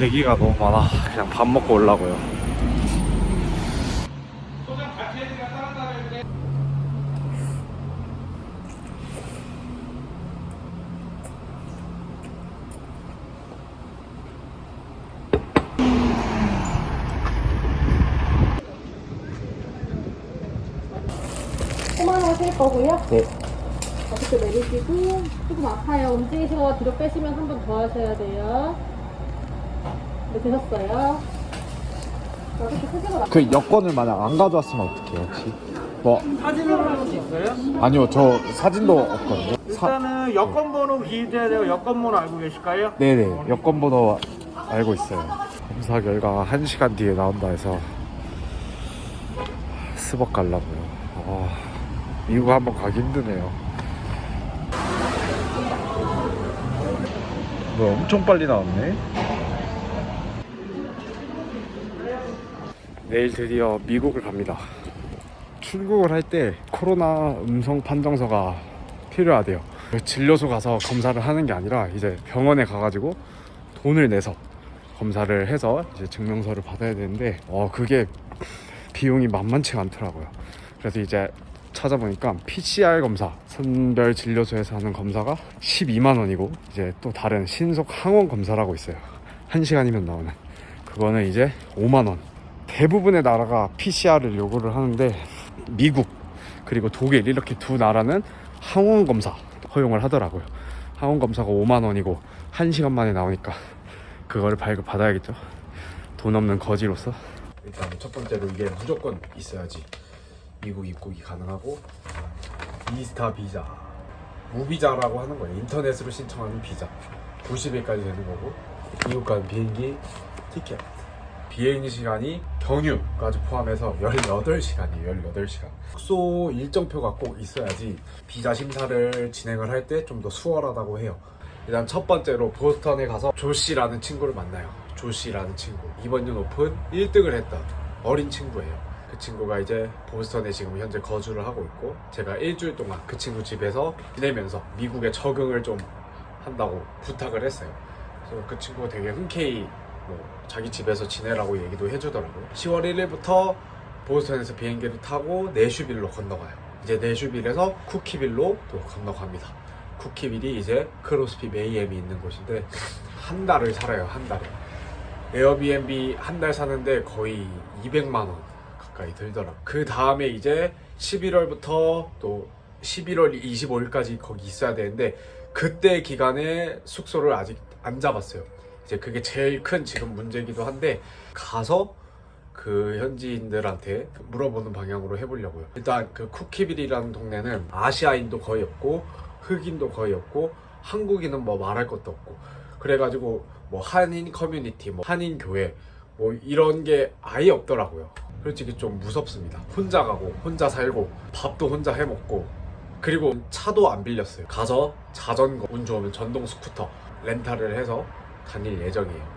대기가 너무 많아. 그냥 밥 먹고 올라고요. 코만 하실 거고요. 네. 어떻게 내리시고 조금 아파요. 움직이시다가 뒤로 빼시면 한 번 더 하셔야 돼요. 네, 이렇게 나. 그 여권을 만약 안 가져왔으면 어떡해요 혹시? 뭐 사진으로 할수 있어요? 아니요 저 사진도 없거든요. 사... 일단은 여권 번호 기입돼야 돼요. 여권 번호 알고 계실까요? 네네 여권 번호 알고 있어요. 검사 결과가 1 시간 뒤에 나온다 해서 스벅 가려고요. 아, 미국 한번 가기 힘드네요. 뭐 엄청 빨리 나왔네. 내일 드디어 미국을 갑니다. 출국을 할 때 코로나 음성 판정서가 필요하대요. 그 진료소 가서 검사를 하는 게 아니라 이제 병원에 가가지고 돈을 내서 검사를 해서 이제 증명서를 받아야 되는데 어 그게 비용이 만만치가 않더라고요. 그래서 이제 찾아보니까 PCR 검사 선별 진료소에서 하는 검사가 12만 원이고 이제 또 다른 신속 항원 검사라고 있어요. 1시간이면 나오는 그거는 이제 5만 원. 대부분의 나라가 PCR을 요구를 하는데 미국 그리고 독일 이렇게 두 나라는 항원 검사 허용을 하더라고요. 항원 검사가 5만 원이고 1시간 만에 나오니까 그거를 발급 받아야겠죠. 돈 없는 거지로서 일단 첫 번째로 이게 무조건 있어야지 미국 입국이 가능하고 이스타 비자 무비자라고 하는 거예요. 인터넷으로 신청하는 비자 90일까지 되는 거고 미국 가는 비행기 티켓 비행 시간이 경유까지 포함해서 18시간이에요. 18시간. 숙소 일정표가 꼭 있어야지 비자 심사를 진행을 할 때 좀 더 수월하다고 해요. 일단 첫 번째로 보스턴에 가서 조씨라는 친구를 만나요. 조씨라는 친구. 이번 년 오픈 1등을 했던 어린 친구예요. 그 친구가 이제 보스턴에 지금 현재 거주를 하고 있고 제가 일주일 동안 그 친구 집에서 지내면서 미국에 적응을 좀 한다고 부탁을 했어요. 그래서 그 친구가 되게 흔쾌히 뭐 자기 집에서 지내라고 얘기도 해주더라고요. 10월 1일부터 보스턴에서 비행기를 타고 내슈빌로 건너가요. 이제 내슈빌에서 쿠키빌로 또 건너갑니다. 쿠키빌이 이제 크로스피 메이엠이 있는 곳인데 한 달을 살아요. 한 달에 에어비앤비 한 달 사는데 거의 200만 원 가까이 들더라고. 그 다음에 이제 11월부터 또 11월 25일까지 거기 있어야 되는데 그때 기간에 숙소를 아직 안 잡았어요. 이제 그게 제일 큰 지금 문제이기도 한데 가서 그 현지인들한테 물어보는 방향으로 해보려고요. 일단 그 쿠키빌이라는 동네는 아시아인도 거의 없고 흑인도 거의 없고 한국인은 뭐 말할 것도 없고 그래가지고 뭐 한인 커뮤니티, 뭐 한인 교회 뭐 이런 게 아예 없더라고요. 솔직히 좀 무섭습니다. 혼자 가고 혼자 살고 밥도 혼자 해 먹고 그리고 차도 안 빌렸어요. 가서 자전거 운 좋으면 전동 스쿠터 렌탈을 해서 다닐 예정이에요.